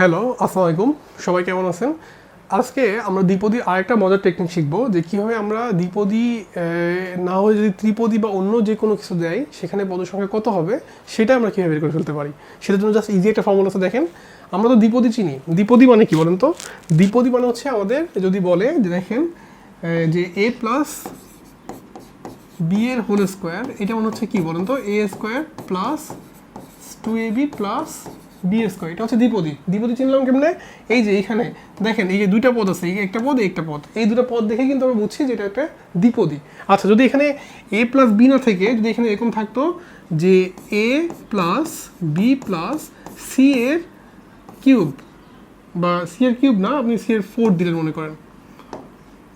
Hello আসসালামু আলাইকুম সবাই কেমন আছেন? আজকে আমরা দ্বিপদী আরেকটা মজার টেকনিক শিখব যে কীভাবে আমরা দ্বিপদী না হয়ে যদি ত্রিপদী বা অন্য যে কোনো কিছু দেয়, সেখানে পদ সংখ্যা কত হবে, সেটা আমরা কীভাবে বের করে ফেলতে পারি? সেটার জন্য জাস্ট ইজি একটা ফর্মুলা দেখেন। আমরা তো দ্বিপদী চিনি। দ্বিপদী মানে কি বলেন তো? দ্বিপদী মানে হচ্ছে আমাদের যদি বলে যে দেখেন যে এ প্লাস বি এর হোল স্কোয়ার এটা মনে হচ্ছে কি বলেন তো? A square plus two A B plus B square এটা হচ্ছে দ্বিপদী। দ্বিপদী চিনলাম কেমনে? এই যে এখানে দেখেন, এই যে দুইটা পদ আছে একটা পদ একটা পদ। এই দুটো পদ দেখে কিন্তু আমরা বুঝছি যে এটা একটা দ্বিপদী। আচ্ছা যদি এখানে এ প্লাস বি না থেকে, যদি এখানে এরকম থাকতো যে A plus B plus C এর কিউব বা সি এর কিউব না, আপনি সি এর ফোর দিলেন মনে করেন।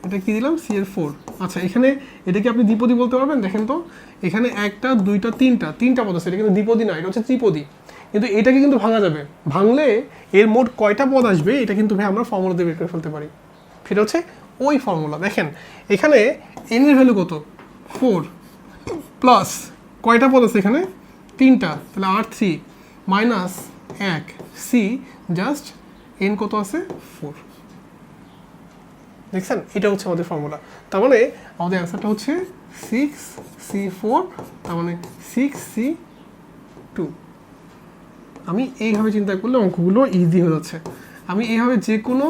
এটা কি দিলাম? সি এর ফোর আচ্ছা এখানে এটা কি আপনি দ্বিপদী বলতে পারবেন? দেখেন তো, এখানে একটা, দুইটা, তিনটা তিনটা পদ আছে, এটা কিন্তু দ্বিপদী না, এটা হচ্ছে ত্রিপদী। কিন্তু এটাকে কিন্তু ভাঙা যাবে। ভাঙলে এর মোট কয়টা পদ আসবে, এটা কিন্তু ভাই আমরা ফর্মুলা দিয়ে বের করে ফেলতে পারি। সেটা হচ্ছে ওই ফর্মুলা দেখেন, এখানে এন এর ভ্যালু কত? ফোর প্লাস কয়টা পদ আছে এখানে? তিনটা। তাহলে আর থ্রি মাইনাস এক সি জাস্ট এন কত আছে? ফোর দেখছেন? এটা হচ্ছে আমাদের ফর্মুলা তার মানে আমাদের অ্যান্সারটা হচ্ছে সিক্স সি ফোর তার মানে সিক্স সি টু আমি এইভাবে চিন্তা করলে অঙ্কগুলো ইজি হয়ে যাচ্ছে। আমি এইভাবে যে কোনো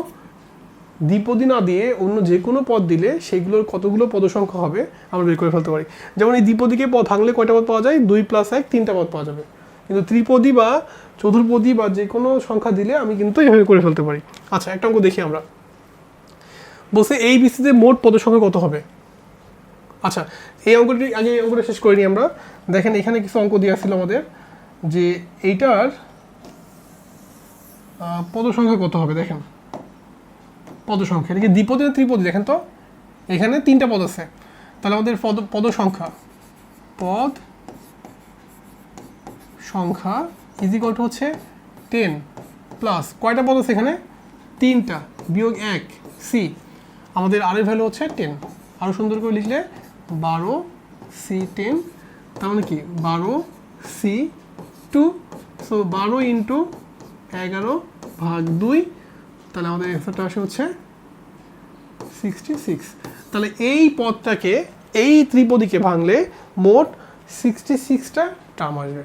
দ্বিপদী না দিয়ে অন্য যে কোনো পদ দিলে সেইগুলোর কতগুলো পদ সংখ্যা হবে আমরা বের করে ফেলতে পারি। যেমন এই দ্বিপদীকে পদ ভাঙলে কয়টা পদ পাওয়া যায়? দুই প্লাস এক, তিনটা পদ পাওয়া যাবে। কিন্তু ত্রিপদী বা চতুর্পদী বা যে কোনো সংখ্যা দিলে আমি কিন্তু এইভাবে করে ফেলতে পারি। আচ্ছা একটা অঙ্ক দেখি আমরা। বলছে এই বিসিতে মোট পদ সংখ্যা কত হবে? আচ্ছা এই অঙ্কটি আগে এই অঙ্কটা শেষ করে নিই আমরা। দেখেন এখানে কিছু অঙ্ক দেওয়া ছিল আমাদের। যে এইটার আহ, পদ সংখ্যা কত হবে দেখেন। পদ সংখ্যা এটা কি দ্বিপদী না ত্রিপদী? দেখেন তো এখানে তিনটা পদ আছে। তাহলে আমাদের পদ পদ সংখ্যা পদ সংখ্যা ইজিকল হচ্ছে টেন প্লাস কয়টা পদ আছে এখানে? তিনটা বিয়োগ এক সি আমাদের আরের ভ্যালু হচ্ছে টেন আরও সুন্দর করে লিখলে বারো সি টেন তার মানে কি? বারো সি টু সো বারো ইন্টু এগারো ভাগ দুই, তাহলে আমাদের অ্যান্সারটা আসে হচ্ছে সিক্সটি সিক্স তাহলে এই পদটাকে, এই ত্রিপদীকে ভাঙলে মোট সিক্সটি সিক্সটা টার্ম আসবে।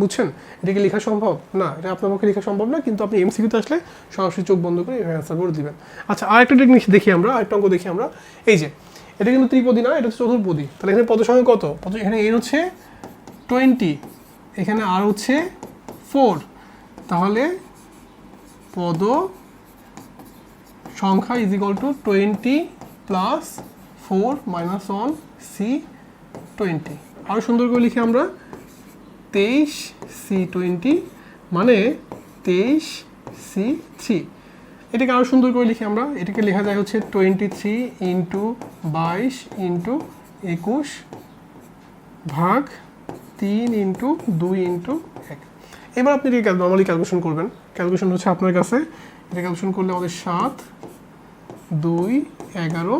বুঝছেন? এটা কি লেখা সম্ভব? না, এটা আপনার পক্ষে লেখা সম্ভব না, কিন্তু আপনি এমসিকিউতে আসলে সরাসরি চোখ বন্ধ করে অ্যান্সার করে দিবেন। আচ্ছা আরেকটা টেকনিক দেখি আমরা, আরেকটা অঙ্ক দেখি আমরা। এই যে, এটা কিন্তু ত্রিপদী না, এটা হচ্ছে চতুর্পদী। তাহলে এখানে পদ সংখ্যা কত? পদ এখানে এন হচ্ছে টোয়েন্টি এখানে আর হচ্ছে ফোর তাহলে পদ সংখ্যা is equal to twenty plus four minus one C twenty আরও সুন্দর করে লিখি আমরা। তেইশ সি টোয়েন্টি মানে তেইশ সি থ্রি এটাকে আরও সুন্দর করে লিখি আমরা। এটাকে লেখা যায় হচ্ছে টোয়েন্টি থ্রি ইন্টু বাইশ ইন্টু একুশ ভাগ তিন ইন্টু দুই ইন্টু এক। এবার আপনি এটাকে নর্মালি ক্যালকুলেশন করবেন ক্যালকুলেশন হচ্ছে আপনার কাছে। এটা ক্যালকুলেশন করলে আমাদের সাত, দুই, এগারো,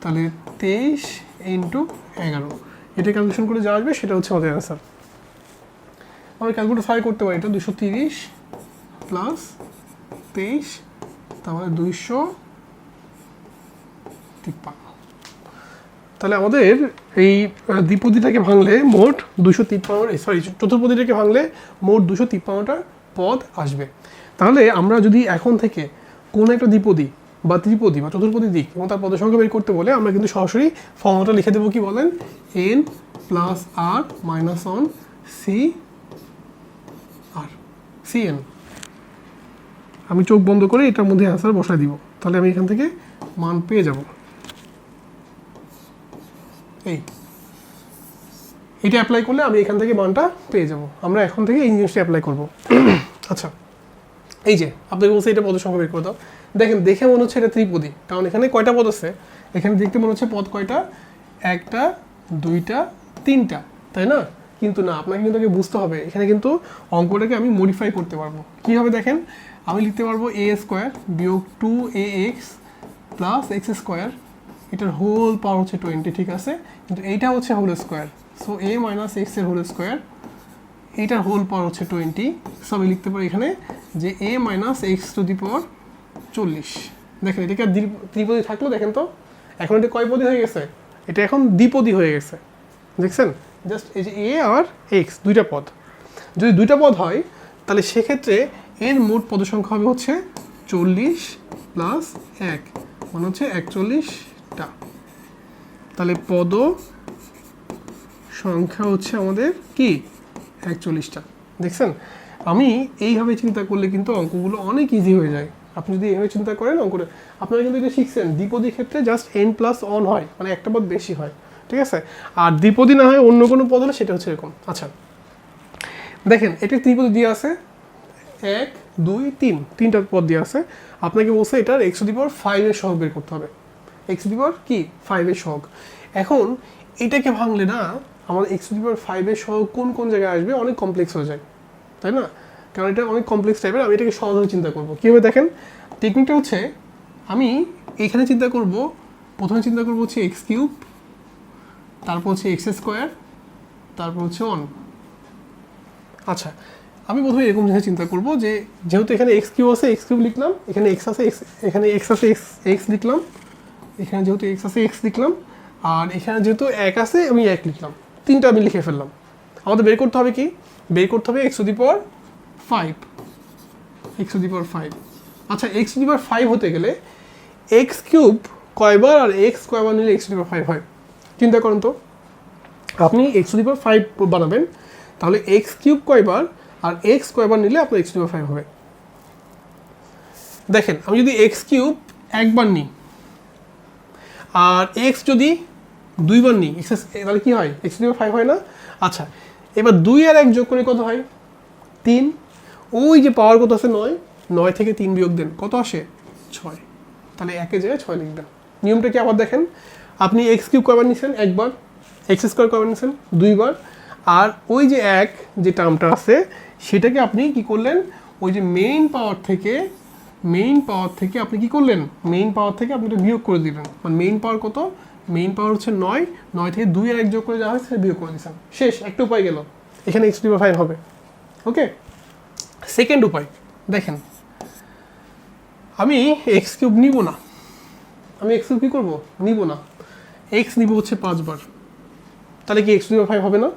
তাহলে তেইশ ইন্টু এগারো। এটা ক্যালকুলেশন করে যা আসবে, সেটা হচ্ছে আমাদের অ্যান্সার আমরা ক্যালকুলেট ফাই করতে পারি, এটা দুশো তিরিশ প্লাস তেইশ তারপরে দুইশো তিপ্পান্ন। তাহলে আমাদের এই দ্বিপদীটাকে ভাঙলে মোট দুশো তিপ্পান্ন সরি চতুর্পদীটাকে ভাঙলে মোট দুশো তিপ্পান্নটা পদ আসবে। তাহলে আমরা যদি এখন থেকে কোনো একটা দ্বিপদী বা ত্রিপদী বা চতুর্পদী দিক এবং তার পদের সংখ্যা বের করতে বলে, আমরা কিন্তু সরাসরি ফর্মটা লিখে দেবো কি বলেন? N plus R minus one C R C N আমি চোখ বন্ধ করে এটার মধ্যে অ্যান্সার বসাই দিব। তাহলে আমি এখান থেকে মান পেয়ে যাব। এই। এটা অ্যাপ্লাই করলে আমি এখান থেকে মানটা পেয়ে যাব। আমরা এখন থেকে এই জিনিসটা অ্যাপ্লাই করব। আচ্ছা এই যে, আপনাকে বলছে এটা পদের সংখ্যা বের করে দাও। দেখেন, দেখে মনে হচ্ছে এটা ত্রিপদী, কারণ এখানে কয়টা পদ আছে? এখানে দেখতে মনে হচ্ছে পদ কয়টা? একটা, দুইটা, তিনটা, তাই না? কিন্তু না, আপনাকে কিন্তু বুঝতে হবে। এখানে কিন্তু অঙ্কটাকে আমি মডিফাই করতে পারব। কীভাবে দেখেন? আমি লিখতে পারব এ স্কোয়ার বিয়োগ two A X plus X square এটার হোল পাওয়ার হচ্ছে টোয়েন্টি ঠিক আছে? কিন্তু এইটা হচ্ছে whole square so A minus এক্সের হোল স্কোয়ার এইটার হোল পাওয়ার হচ্ছে টোয়েন্টি সো আমি লিখতে পারি এখানে যে A minus X to the power চল্লিশ। দেখেন এটাকে আর ত্রিপদী থাকল? দেখেন তো। এখন এটা কয়পদী হয়ে গেছে? এটা এখন দ্বিপদী হয়ে গেছে। দেখছেন? জাস্ট এই যে এ আর এক্স দুইটা পদ। যদি দুইটা পদ হয়, তাহলে সেক্ষেত্রে এর মোট পদ সংখ্যা হবে হচ্ছে চল্লিশ প্লাস এক। মানে হচ্ছে একচল্লিশটা তাহলে পদ সংখ্যা হচ্ছে আমাদের কি? একচল্লিশটা। দেখছেন? আমি এইভাবে চিন্তা করলে কিন্তু অঙ্কগুলো অনেক ইজি হয়ে যায়। আপনি যদি এইভাবে চিন্তা করেন অঙ্কটা, আপনারা কিন্তু এটা শিখছেন। দ্বিপদী ক্ষেত্রে জাস্ট এন প্লাস অন হয় মানে একটা পদ বেশি হয়, ঠিক আছে? আর দ্বিপদী না হয় অন্য কোনো পদ হলে সেটা হচ্ছে এরকম। আচ্ছা দেখেন, এটা ত্রিপদী দিয়ে আছে? এক, দুই, তিন। তিনটা পদ দিয়ে আছে। আপনাকে বলছে এটার এক্স দি পাওয়ার ফাইভের সহগ বের করতে হবে। এক্স দি পাওয়ার কি? ফাইভের সহগ। এখন, এটাকে ভাঙলে না, আমাদের এক্স দি পাওয়ার ফাইভের সহগ কোন কোন জায়গায় আসবে? অনেক কমপ্লেক্স হয়ে যায়, তাই না? কারণ এটা অনেক কমপ্লেক্স টাইপের আমি এটাকে সহজভাবে চিন্তা করব। কীভাবে দেখেন? টেকনিকটা হচ্ছে, আমি এখানে চিন্তা করব, প্রথমে চিন্তা করব হচ্ছে এক্স কিউব তারপর হচ্ছে এক্স স্কোয়ার তারপর হচ্ছে অন আচ্ছা আমি প্রথমে এরকম জিনিস চিন্তা করব যে, যেহেতু এখানে এক্স কিউ আছে এক্স কিউব লিখলাম, এখানে এক্স আছে এক্স এখানে এক্স আছে এক্স এক্স লিখলাম এখানে যেহেতু এক্স আছে এক্স লিখলাম, আর এখানে যেহেতু এক আছে, আমি এক লিখলাম। তিনটা আমি লিখে ফেললাম। আমাদের বের করতে হবে কি? বের করতে হবে X the power five X the power five আচ্ছা এক্স দি পাওয়ার ফাইভ হতে গেলে এক্স কিউব কয়বার আর এক্স কয়বার নিলে এক্স দি পাওয়ার ফাইভ হয়? চিন্তা করুন তো। আপনি এক্স দি পাওয়ার ফাইভ বানাবেন, তাহলে এক্স কিউব কয়বার আর এক্স কয়বার নিলে আপনার এক্স টু ফাইভ হবে। দেখেন, আমি যদি এক্স কিউব একবার নিই আর এক্স যদি দুইবার নিই এক্স তাহলে কী হয়? এক্স টু ফাইভ হয় না? আচ্ছা এবার দুই আর এক যোগ করে কত হয়? তিন। ওই যে পাওয়ার কত আছে? নয়। নয় থেকে তিন বিয়োগ দেন, কত আসে? ছয়। তাহলে একের জায়গায় ছয় লিখবেন। নিয়মটা কি আবার দেখেন? আপনি এক্স কিউব কয়বার নিছেন? একবার। এক্স স্কোয়ার কয়বার নিছেন? দুইবার। আর ওই যে এক যে টার্মটা আছে, সেটাকে আপনি কি করলেন? ওই যে মেইন পাওয়ার থেকে মেইন পাওয়ার থেকে আপনি কি করলেন? মেইন পাওয়ার থেকে আপনি এটা বিয়োগ করে দিলেন। মানে মেইন পাওয়ার কত? মেইন পাওয়ার হচ্ছে নয়। নয় থেকে দুই আর এক যোগ করে যাওয়া হয়েছে বিয়োগ করে দিয়েছেন। শেষ, একটা উপায় গেল। এখানে এক্স টু ফাইভ হবে। ওকে সেকেন্ড উপায়। দেখেন, আমি এক্স কিউব নিব না। আমি এক্স কিউব কী করব? নিব না। এক্স নিব হচ্ছে পাঁচবার। তাহলে কি এক্স টু ফাইভ হবে না?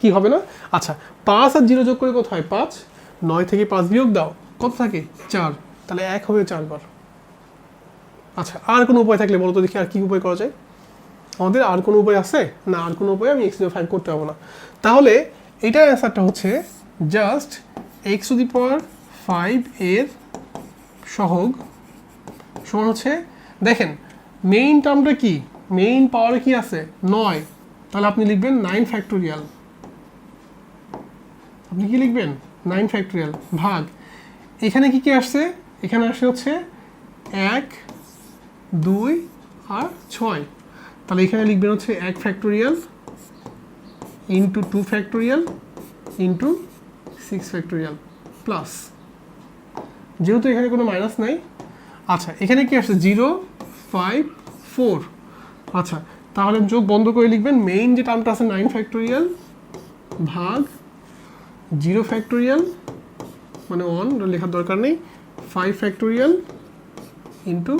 কি হবে না? আচ্ছা পাঁচ আর জিরো যোগ করে কত হয়? পাঁচ। নয় থেকে পাঁচ বিয়োগ দাও। কত থাকে? চার। তাহলে এক হবে চারবার। আচ্ছা আর কোনো উপায় থাকলে বলো তো দেখি আর কি উপায় করা যায়? আমাদের আর কোনো উপায় আছে? না, আর কোনো উপায় আমি এক্স টু ফাইভ করতে পারব না। তাহলে এটার অ্যান্সারটা হচ্ছে just X to the power five এর সহগ সমান হচ্ছে, দেখেন মেইন টার্মটা কি? মেইন পাওয়ারে কি আছে? নয়। তাহলে আপনি লিখবেন নাইন ফ্যাক্টোরিয়াল আপনি কি লিখবেন? নাইন ফ্যাক্টোরিয়াল ভাগ এখানে কি কি আসছে? এখানে আসছে হচ্ছে এক, দুই আর ছয়। তাহলে এখানে লিখবেন হচ্ছে এক factorial into two factorial into six factorial plus যেহেতু এখানে কোনো মাইনাস নাই। আচ্ছা এখানে কি আসছে? জিরো ফাইভ ফোর আচ্ছা তাহলে যোগ বন্ধ করে লিখবেন। মেইন যে টার্মটা আছে নাইন ফ্যাক্টোরিয়াল ভাগ জিরো ফ্যাক্টোরিয়াল মানে ওয়ান লেখার দরকার নেই। Five factorial into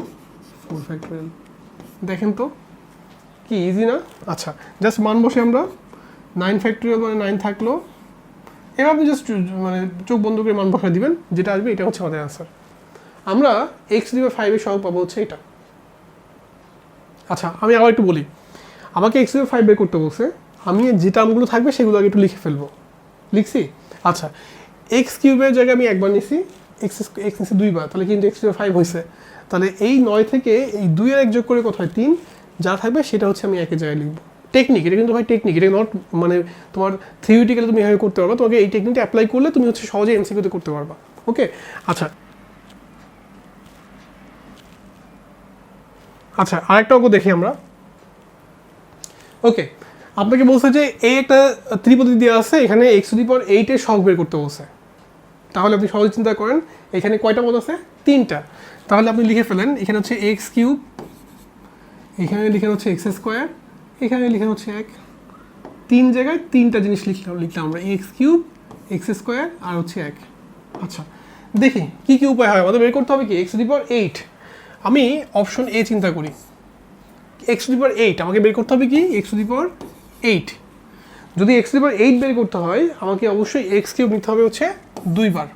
four factorial দেখেন তো, কি ইজি না? আচ্ছা জাস্ট মান বসে আমরা নাইন ফ্যাক্টোরিয়াল মানে নাইন থাকল। এবার আপনি জাস্ট মানে চোখ বন্ধ করে মান বসা দিবেন, যেটা আসবে এটা হচ্ছে আমাদের অ্যান্সার আমরা এক্স দিবে ফাইভের সহগ পাবো হচ্ছে এটা। আচ্ছা আমি আবার একটু বলি। আমাকে এক্স দিবে ফাইভ বের করতে বলছে। আমি যে টার্মগুলো থাকবে সেগুলো আগে একটু লিখে ফেলব। লিখছি? আচ্ছা এক্স কিউবের জায়গায় আমি একবার নিছি এক্স এক্স নিছি দুইবার, তাহলে কিন্তু এক্স কিউবে ফাইভ হয়েছে তাহলে এই নয় থেকে এই দুইয়ের এক যোগ করে কোথায় তিন। যা থাকবে সেটা হচ্ছে আমি একের জায়গায় লিখব। টেকনিক এটা কিন্তু ভাই টেকনিক এটা নট মানে তোমার থিওরিটিক্যালি তুমি এভাবে করতে পারবা। তোমাকে এই টেকনিকটা অ্যাপ্লাই করলে তুমি হচ্ছে সহজে এমসিকিউতে করতে পারবা। ওকে আচ্ছা। আচ্ছা আরেকটা অঙ্ক দেখি আমরা। ওকে আপনাকে বলছে যে এই একটা ত্রিপদী দেওয়া আছে, এখানে এক্স টু দি পাওয়ার এইটের শখ বের করতে বলছে। তাহলে আপনি সহজে চিন্তা করেন, এখানে কয়টা পদ আছে? তিনটা। তাহলে আপনি লিখে ফেলেন, এখানে হচ্ছে এক্স কিউব এখানে লিখে হচ্ছে এক্স স্কোয়ার এখানে লিখেন হচ্ছে এক। তিন জায়গায় তিনটা জিনিস লিখলাম লিখলাম আমরা এক্স কিউব এক্স স্কোয়ার আর হচ্ছে এক। আচ্ছা দেখি, কী কী উপায় হয়? আমাদের বের করতে হবে কি? এক্স দি পাওয়ার এইট আমি অপশন এ চিন্তা করি। এক্স দি পাওয়ার এইট আমাকে বের করতে হবে কি? এক্স দি পাওয়ার এইট যদি এক্স দি পাওয়ার এইট বের করতে হয়, আমাকে অবশ্যই এক্স কিউব নিতে হবে হচ্ছে দুইবার।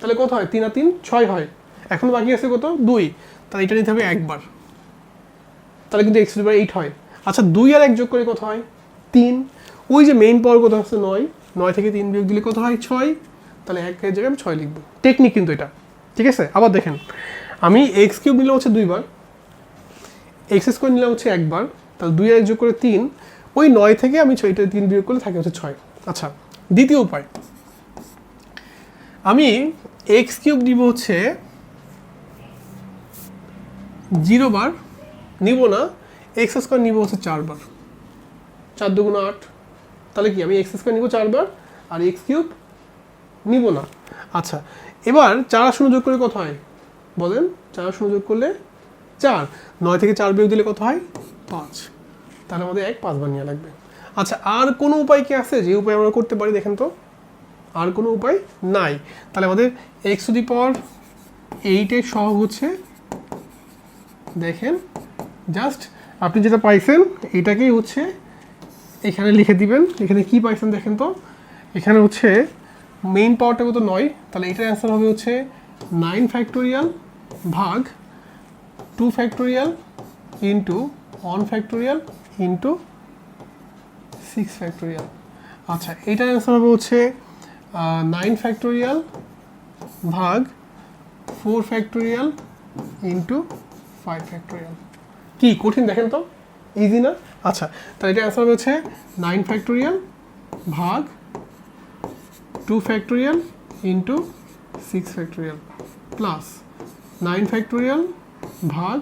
তাহলে কত হয়? তিন আর তিন, ছয় হয়। এখন বাকি আছে কত? দুই। তাহলে এটা নিতে হবে একবার। তাহলে কিন্তু এক্স পাওয়ার এইট হয়। আচ্ছা দুই আর এক যোগ করে কত হয়? তিন। ওই যে মেইন পাওয়ার কত হচ্ছে নয়। নয় থেকে তিন বিয়োগ দিলে কত হয়? ছয়। তাহলে একের জায়গায় আমি ছয় লিখব। টেকনিক কিন্তু এটা। ঠিক আছে? আবার দেখেন। আমি এক্স কিউব নিলে হচ্ছে দুইবার। এক্স স্কোয়ার নিলে হচ্ছে একবার। তাহলে দুই এক যোগ করে তিন। ওই নয় থেকে আমি ছয়টা তিন বিয়োগ করলে থাকে হচ্ছে ছয়। আচ্ছা দ্বিতীয় উপায়। আমি এক্স কিউব নিব হচ্ছে জিরো বার, নিব না এক্স স্কোয়ার নিব হচ্ছে চারবার চার দুগুণ আট, তাহলে কি, আমি এক্স স্কোয়ার নিব চারবার আর এক্স কিউব নিব না। আচ্ছা এবার চার শূন্য যোগ করলে কত হয়? বলেন, চার শূন্য যোগ করলে চার। নয় থেকে চার বিয়োগ দিলে কত হয়? পাঁচ। তাহলে আমাদের এক পাঁচবার নেওয়া লাগবে। আচ্ছা আর কোনো উপায় কি আছে? যে উপায় আমরা করতে পারি, দেখেন তো। আর কোনো উপায় নাই। তাহলে আমাদের এক্স টু দি পাওয়ার এইটের সহগ হচ্ছে, দেখেন জাস্ট আপনি যেটা পাইছেন, এটাকেই হচ্ছে এখানে লিখে দিবেন। এখানে কি পাইছেন দেখেন তো? এখানে হচ্ছে মেইন পাওয়ারটা কত নয়। তাহলে এটার অ্যান্সার হবে হচ্ছে নাইন ফ্যাক্টোরিয়াল ভাগ two factorial into one factorial into six factorial আচ্ছা এটার অ্যান্সার হবে হচ্ছে নাইন ফ্যাক্টোরিয়াল ভাগ four factorial into five factorial কি, কঠিন দেখেন তো? ইজি না? আচ্ছা তাহলে এটা অ্যান্সার হবে হচ্ছে নাইন ফ্যাক্টোরিয়াল ভাগ two factorial into six factorial plus nine factorial ভাগ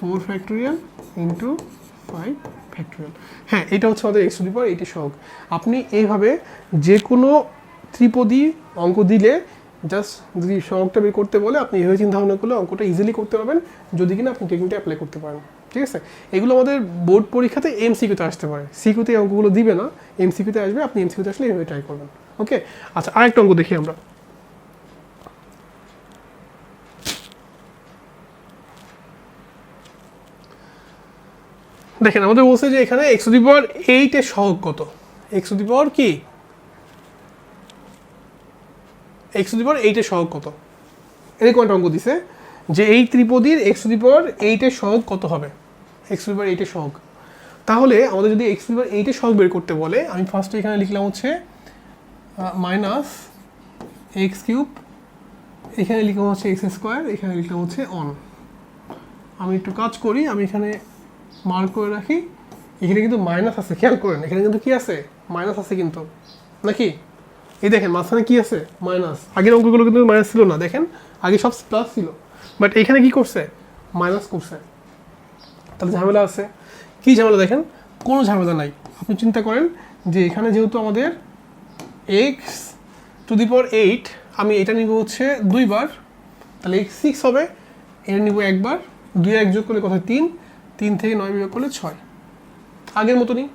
four factorial into five factorial হ্যাঁ এটা হচ্ছে আমাদের এক্স টু দি পাওয়ার এইটি সহগ। আপনি এইভাবে যে কোনো ত্রিপদী অঙ্ক দিলে জাস্ট যদি সহগটা বের করতে বলে, আপনি এইভাবে চিন্তা ভাবনা করলে অঙ্কটা ইজিলি করতে পারবেন। যদি কিনা আপনি টেকনিকটা অ্যাপ্লাই করতে পারেন। ঠিক আছে? এগুলো আমাদের বোর্ড পরীক্ষাতে এমসিকিউতে আসতে পারে। সিকিউতে অঙ্কগুলো দিবে না। এমসিকিউতে আসবে, আপনি এমসিকিউতে আসলে এইভাবে ট্রাই করবেন। ওকে আচ্ছা আরেকটা অঙ্ক দেখি আমরা। দেখেন, আমাদের বলছে যে এখানে এক্স দি পাওয়ার এইটের সহগ কত? এক্স দি পাওয়ার কি? এক্স দি পাওয়ার এইটের সহগ কত? এরকম একটা অঙ্ক দিছে, যে এই ত্রিপদীর এক্স দি পাওয়ার এইটের সহগ কত হবে? এক্স দি পাওয়ার এইটের সহগ। তাহলে আমাদের যদি এক্স দি পাওয়ার এইটের সহগ বের করতে বলে, আমি ফার্স্টে এখানে লিখলাম হচ্ছে মাইনাস এক্স কিউব এখানে লিখলাম হচ্ছে এক্স স্কোয়ার এখানে লিখলাম হচ্ছে অন আমি একটু কাজ করি, আমি এখানে মার্ক করে রাখি। এখানে কিন্তু মাইনাস আছে, খেয়াল করেন, এখানে কিন্তু কি আছে? মাইনাস আছে কিন্তু। নাকি? এই দেখেন, মাঝখানে কি আছে? মাইনাস আগের অঙ্কগুলো কিন্তু মাইনাস ছিল না, দেখেন, আগে সব প্লাস ছিল। বাট এখানে কি করছে? মাইনাস করছে। তাহলে ঝামেলা আছে। কি ঝামেলা দেখেন? কোনো ঝামেলা নাই। আপনি চিন্তা করেন যে এখানে যেহেতু আমাদের X to the power eight আমি এটা নিব হচ্ছে দুইবার, তাহলে এক্স সিক্স হবে এটা নিব একবার, দুই এক যোগ করলে কথা তিন। তিন থেকে নয় বিয়োগ করলে ছয়। আগের মতনই।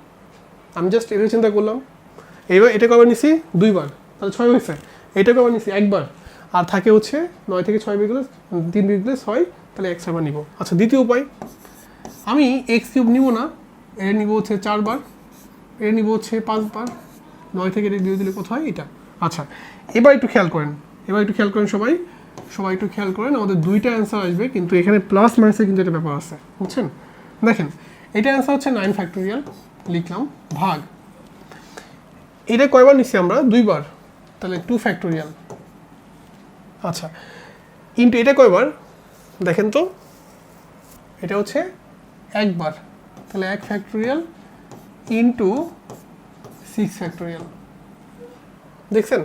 আমি জাস্ট এভাবে চিন্তা করলাম। এইবার এটা কবার নিছি দুইবার। তাহলে ছয় হয়েছে। এটা কবার নিছি একবার। আর থাকে হচ্ছে নয় থেকে ছয় বিয়োগ তিন বিয়োগ ছয়, তাহলে এক ছয়বার নিব। আচ্ছা দ্বিতীয় উপায়। আমি এক্স কিউব নিব না। এটা নিব হচ্ছে চারবার। এটা নিব হচ্ছে পাঁচবার। নয় থেকে এটা দিয়ে দিলে কোথায় এটা আচ্ছা এবার একটু খেয়াল করেন। এবার একটু খেয়াল করেন সবাই। সবাই একটু খেয়াল করেন, আমাদের দুইটা অ্যান্সার আসবে, কিন্তু এখানে প্লাস মাইনাসের কিন্তু একটা ব্যাপার আছে। বুঝছেন? দেখেন, এটা অ্যান্সার হচ্ছে নাইন ফ্যাক্টোরিয়াল লিখলাম, ভাগ। এটা কয়বার নিচ্ছি আমরা? দুইবার। তাহলে টু ফ্যাক্টোরিয়াল আচ্ছা ইন্টু এটা কয়বার? দেখেন তো, এটা হচ্ছে একবার। তাহলে এক ফ্যাক্টোরিয়াল ইন্টু সিক্স ফ্যাক্টোরিয়াল দেখছেন?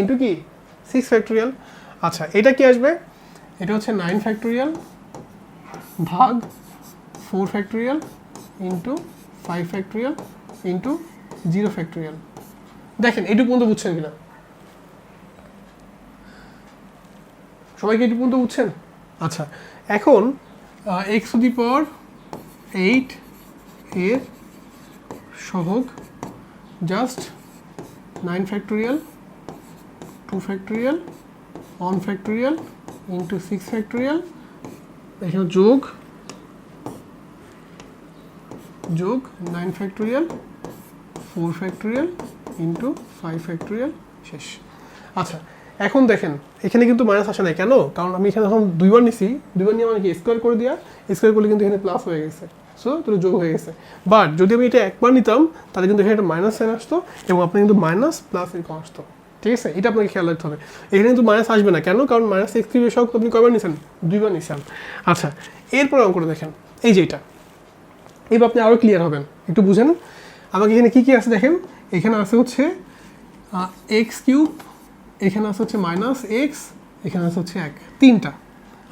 ইন্টু কি? সিক্স ফ্যাক্টোরিয়াল আচ্ছা এটা কি আসবে? এটা হচ্ছে নাইন ফ্যাক্টোরিয়াল ভাগ four factorial into five factorial into zero factorial. দেখেন, এটুকু পর্যন্ত বুঝছেন কিনা? সবাইকে এটুকু পর্যন্ত বুঝছেন? আচ্ছা এখন X to the power eight এর সহগ just nine factorial two factorial one factorial into six factorial এখানে যোগ যোগ nine factorial four factorial into five factorial শেষ। আচ্ছা এখন দেখেন, এখানে কিন্তু মাইনাস আসে নাই। কেন? কারণ আমি এখানে এখন দুইবার নিছি, দুইবার নিয়ে মানে কি স্কোয়ার করে দেওয়া স্কোয়ার করলে কিন্তু এখানে প্লাস হয়ে গেছে। সো তাহলে যোগ হয়ে গেছে। বাট যদি আমি এটা একবার নিতাম, তাহলে কিন্তু এখানে একটা মাইনাস সাইন আসতো এবং আপনার কিন্তু মাইনাস প্লাস এরকম আসতো। ঠিক আছে? এটা আপনাকে খেয়াল রাখতে হবে। এখানে কিন্তু মাইনাস আসবে না। কেন? কারণ মাইনাস এক্স কিউবের আপনি কয়বার নিছেন? দুইবার নিছেন। আচ্ছা এরপর অঙ্কটা দেখেন। এই যে এটা। এবার আপনি আরও ক্লিয়ার হবেন। একটু বুঝেন। আমাকে এখানে কী কী আছে দেখেন? এখানে আছে হচ্ছে এক্স কিউব এখানে আছে হচ্ছে মাইনাস এক্স এখানে আছে হচ্ছে এক। তিনটা।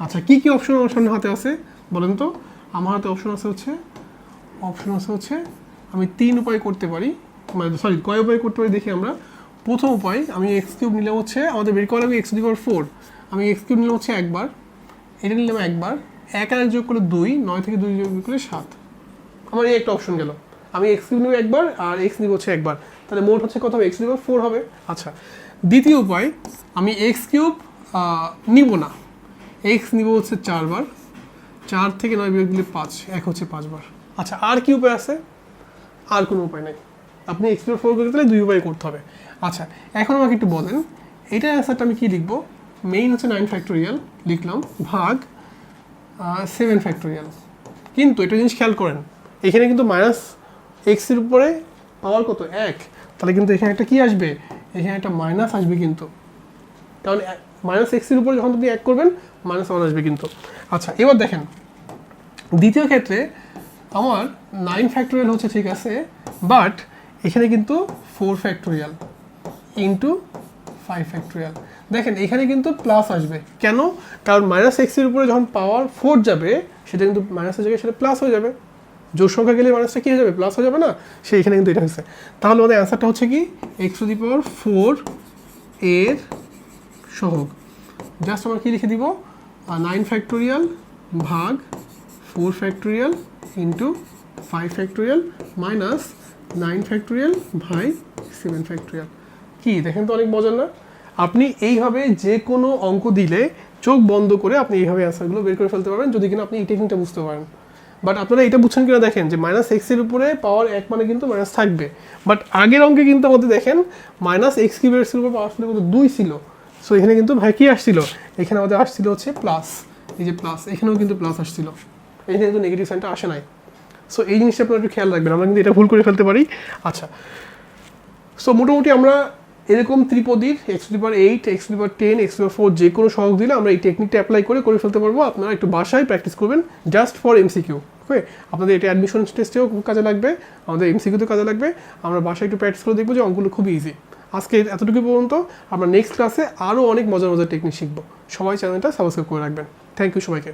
আচ্ছা কী কী অপশন আমার সামনে হাতে আছে? বলেন তো। আমার হাতে অপশন আছে হচ্ছে অপশন আছে হচ্ছে, আমি তিন উপায় করতে পারি। মানে সরি কয় উপায় করতে পারি দেখি আমরা। প্রথম উপায়, আমি এক্স কিউব নিলাম হচ্ছে, আমাদের বের করা লাগবে এক্স ডিভার ফোর আমি এক্স কিউব নিলাম হচ্ছে একবার। এটা নিলাম একবার। এক আর যোগ করলে দুই, নয় থেকে দুই যোগ করলে সাত। আমার এই একটা অপশন গেল। আমি এক্স কিউব নিব একবার আর এক্স নিব হচ্ছে একবার। তাহলে মোট হচ্ছে কত হবে? এক্স নিব ফোর হবে। আচ্ছা দ্বিতীয় উপায়, আমি এক্স কিউব নিব না। এক্স নিব হচ্ছে চারবার চার থেকে নয় বিয়োগ দিলে পাঁচ, এক হচ্ছে পাঁচবার আচ্ছা আর কি উপায় আছে? আর কোনো উপায় নাই। আপনি এক্স কিউব ফোর করতে দুই উপায় করতে হবে। আচ্ছা এখন আমাকে একটু বলেন, এটা অ্যান্সারটা আমি কি লিখব? মেইন হচ্ছে নাইন ফ্যাক্টোরিয়াল লিখলাম, ভাগ সেভেন ফ্যাক্টোরিয়াল কিন্তু এটা জিনিস খেয়াল করেন এখানে কিন্তু মাইনাস এক্সের উপরে পাওয়ার কত? এক। তাহলে কিন্তু এখানে একটা কি আসবে? এখানে একটা মাইনাস আসবে কিন্তু। কারণ মাইনাস এক্সের উপরে যখন আপনি এক করবেন মাইনাস ওয়ান আসবে কিন্তু। আচ্ছা এবার দেখেন। দ্বিতীয় ক্ষেত্রে আমার নাইন ফ্যাক্টোরিয়াল হচ্ছে ঠিক আছে বাট এখানে কিন্তু four factorial into five factorial দেখেন, এখানে কিন্তু প্লাস আসবে। কেন? কারণ মাইনাস এক্সের উপরে যখন পাওয়ার ফোর যাবে, সেটা কিন্তু মাইনাসের জায়গায় সেটা প্লাস হয়ে যাবে। জোর সংখ্যা গেলে মাইনাসটা কি হয়ে যাবে? প্লাস হয়ে যাবে না? সে এখানে কিন্তু এটা হচ্ছে তাহলে আমাদের অ্যান্সারটা হচ্ছে কি? X to the power four এর সহগ। জাস্ট আমরা কি লিখে দিব? নাইন ফ্যাক্টোরিয়াল ভাগ four factorial into five factorial minus nine factorial ভাই সেভেন ফ্যাক্টোরিয়াল কি? দেখেন তো অনেক মজার না? আপনি এইভাবে যে কোনো অঙ্ক দিলে চোখ বন্ধ করে আপনি এইভাবে অ্যান্সারগুলো বের করে ফেলতে পারবেন। যদি কিনা আপনি এই টেকনিকটা বুঝতে পারেন। বাট আপনারা এটা বুঝছেন কিনা দেখেন যে মাইনাস এক্সের উপরে পাওয়ার এক মানে কিন্তু মাইনাস থাকবে। বাট আগের অঙ্কে কিন্তু আমাদের দেখেন মাইনাস এক্স কিউবের উপর পাওয়ার ছিল কিন্তু দুই ছিল। সো এখানে কিন্তু ভাই কি আসছিল? এখানে আমাদের আসছিল হচ্ছে প্লাস এই যে প্লাস এখানেও কিন্তু প্লাস আসছিল। এখানে কিন্তু নেগেটিভ সাইনটা আসে নাই। সো এই জিনিসটা আপনারা একটু খেয়াল রাখবেন, আমরা কিন্তু এটা ভুল করে ফেলতে পারি। আচ্ছা। সো মোটামুটি আমরা এরকম ত্রিপদীর এক্স লিভার এইট এক্স লিভার টেন এক্স লিভার ফোর যে কোনো সহগ দিলে আমরা এই টেকনিকটা অ্যাপ্লাই করে করে ফেলতে পারব। আপনারা একটু বাসায় প্র্যাকটিস করবেন জাস্ট ফর এমসিকিউ ওকে আপনাদের এটা অ্যাডমিশন টেস্টেও কাজে লাগবে, আমাদের এমসিকিউতেও কাজে লাগবে। আমরা বাসায় একটু প্র্যাকটিস করে দেখব যে অঙ্কগুলো খুব ইজি আজকে এতটুকু পর্যন্ত, আমরা নেক্সট ক্লাসে আরও অনেক মজার মজার টেকনিক শিখব। সবাই চ্যানেলটা সাবস্ক্রাইব করে রাখবেন। থ্যাংক ইউ সবাইকে।